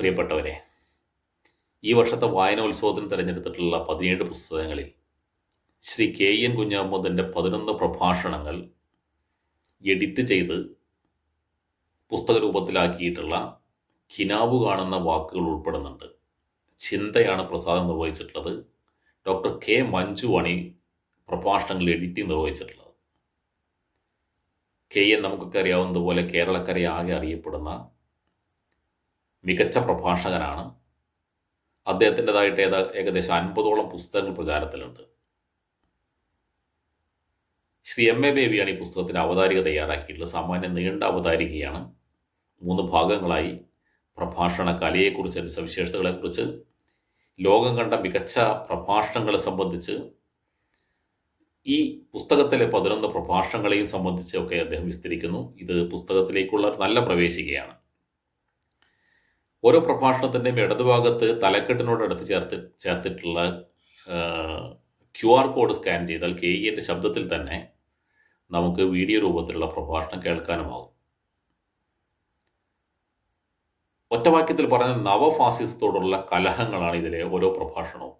പ്രിയപ്പെട്ടവരെ ഈ വർഷത്തെ വായനോത്സവത്തിന് തിരഞ്ഞെടുത്തിട്ടുള്ള പതിനേഴ് പുസ്തകങ്ങളിൽ ശ്രീ കെ എൻ കുഞ്ഞഹമ്മദിന്റെ പതിനൊന്ന് പ്രഭാഷണങ്ങൾ എഡിറ്റ് ചെയ്ത് പുസ്തക രൂപത്തിലാക്കിയിട്ടുള്ള കിനാവ് കാണുന്ന വാക്കുകൾ ഉൾപ്പെടുന്നുണ്ട്. ചിന്തയാണ് പ്രസാദം നിർവഹിച്ചിട്ടുള്ളത്. ഡോക്ടർ കെ മഞ്ജുവാണ് ഈ പ്രഭാഷണങ്ങൾ എഡിറ്റ് നിർവഹിച്ചിട്ടുള്ളത്. കെ എൻ നമുക്കൊക്കെ അറിയാവുന്നതുപോലെ കേരളക്കരയാകെ അറിയപ്പെടുന്ന മികച്ച പ്രഭാഷകനാണ്. അദ്ദേഹത്തിന്റെതായിട്ട് ഏതാ ഏകദേശം അൻപതോളം പുസ്തകങ്ങൾ പ്രചാരത്തിലുണ്ട്. ശ്രീ എം എ ബേബിയാണ് ഈ പുസ്തകത്തിന്റെ അവതാരിക തയ്യാറാക്കിയിട്ടുള്ളത് സാമാന്യം നീണ്ട അവതാരികയാണ്. മൂന്ന് ഭാഗങ്ങളായി. പ്രഭാഷണ കലയെക്കുറിച്ച് അതിന്റെ സവിശേഷതകളെക്കുറിച്ച് ലോകം കണ്ട മികച്ച പ്രഭാഷണങ്ങളെ സംബന്ധിച്ച് ഈ പുസ്തകത്തിലെ പതിനൊന്ന് പ്രഭാഷണങ്ങളെയും സംബന്ധിച്ചൊക്കെ അദ്ദേഹം വിസ്തരിക്കുന്നു. ഇത് പുസ്തകത്തിലേക്കുള്ള നല്ല പ്രവേശികയാണ്. ഓരോ പ്രഭാഷണത്തിന്റെയും ഇടതുഭാഗത്ത് തലക്കെട്ടിനോട് അടുത്ത് ചേർത്ത് ചേർത്തിട്ടുള്ള ക്യു ആർ കോഡ് സ്കാൻ ചെയ്താൽ കെ ഇന്റെ ശബ്ദത്തിൽ തന്നെ നമുക്ക് വീഡിയോ രൂപത്തിലുള്ള പ്രഭാഷണം കേൾക്കാനുമാകും ഒറ്റവാക്യത്തിൽ പറഞ്ഞ നവഫാസിസത്തോടുള്ള കലഹങ്ങളാണ് ഇതിലെ ഓരോ പ്രഭാഷണവും.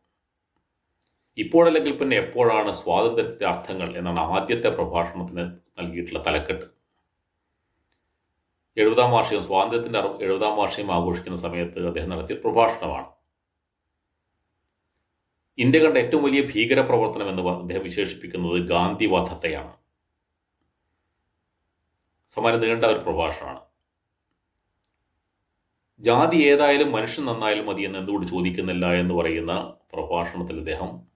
ഇപ്പോഴല്ലെങ്കിൽ പിന്നെ എപ്പോഴാണ് സ്വാതന്ത്ര്യത്തിന്റെ അർത്ഥങ്ങൾ എന്നാണ് ആദ്യത്തെ പ്രഭാഷണത്തിന് നൽകിയിട്ടുള്ള തലക്കെട്ട്. എഴുപതാം വാർഷികം സ്വാതന്ത്ര്യത്തിന്റെ അറു- എഴുപതാം വാർഷികം ആഘോഷിക്കുന്ന സമയത്ത് അദ്ദേഹം നടത്തിയ പ്രഭാഷണമാണ്. ഇന്ത്യ കണ്ട ഏറ്റവും വലിയ ഭീകര പ്രവർത്തനം എന്ന് അദ്ദേഹം വിശേഷിപ്പിക്കുന്നത് ഗാന്ധി വധത്തെയാണ് സമാനം നീണ്ട ഒരു പ്രഭാഷണമാണ്. ജാതി ഏതായാലും മനുഷ്യൻ നന്നായാലും മതി എന്ന് എന്തുകൊണ്ട് ചോദിക്കുന്നില്ല എന്ന് പറയുന്ന പ്രഭാഷണത്തിൽ അദ്ദേഹം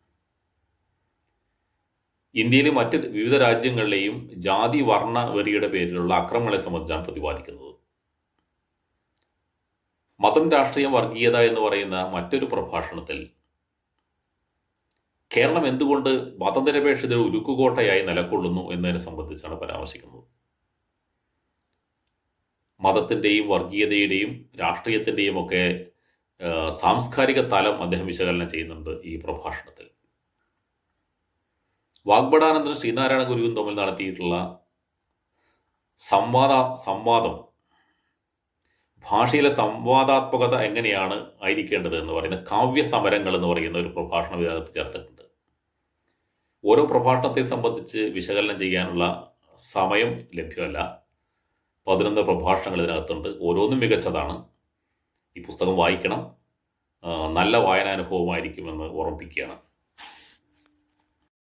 ഇന്ത്യയിലെ മറ്റ് വിവിധ രാജ്യങ്ങളിലെയും ജാതി വർണ വെറിയുടെ പേരിലുള്ള അക്രമങ്ങളെ സംബന്ധിച്ചാണ് പ്രതിപാദിക്കുന്നത്. മതം രാഷ്ട്രീയം വർഗീയത എന്ന് പറയുന്ന മറ്റൊരു പ്രഭാഷണത്തിൽ കേരളം എന്തുകൊണ്ട് മതനിരപേക്ഷതയുടെ ഉരുക്കുകോട്ടയായി നിലകൊള്ളുന്നു എന്നതിനെ സംബന്ധിച്ചാണ് പരാമർശിക്കുന്നത്. മതത്തിന്റെയും വർഗീയതയുടെയും രാഷ്ട്രീയത്തിന്റെയും ഒക്കെ സാംസ്കാരിക തലം അദ്ദേഹം വിശകലനം ചെയ്യുന്നുണ്ട് ഈ പ്രഭാഷണത്തിൽ. വാഗ്ബടാനന്ദനും ശ്രീനാരായണ ഗുരുവും തമ്മിൽ നടത്തിയിട്ടുള്ള സംവാദ സംവാദം. ഭാഷയിലെ സംവാദാത്മകത എങ്ങനെയാണ് ആയിരിക്കേണ്ടത് എന്ന് പറയുന്ന കാവ്യ സമരങ്ങൾ എന്ന് പറയുന്ന ഒരു പ്രഭാഷണം ഇതിനകത്ത് ചേർത്തിട്ടുണ്ട്. ഓരോ പ്രഭാഷണത്തെ സംബന്ധിച്ച് വിശകലനം ചെയ്യാനുള്ള സമയം ലഭ്യമല്ല. പതിനൊന്ന് പ്രഭാഷണങ്ങൾ ഇതിനകത്തുണ്ട്. ഓരോന്നും മികച്ചതാണ്. ഈ പുസ്തകം വായിക്കണം. നല്ല വായനാനുഭവമായിരിക്കുമെന്ന് ഓർമ്മിപ്പിക്കുകയാണ്.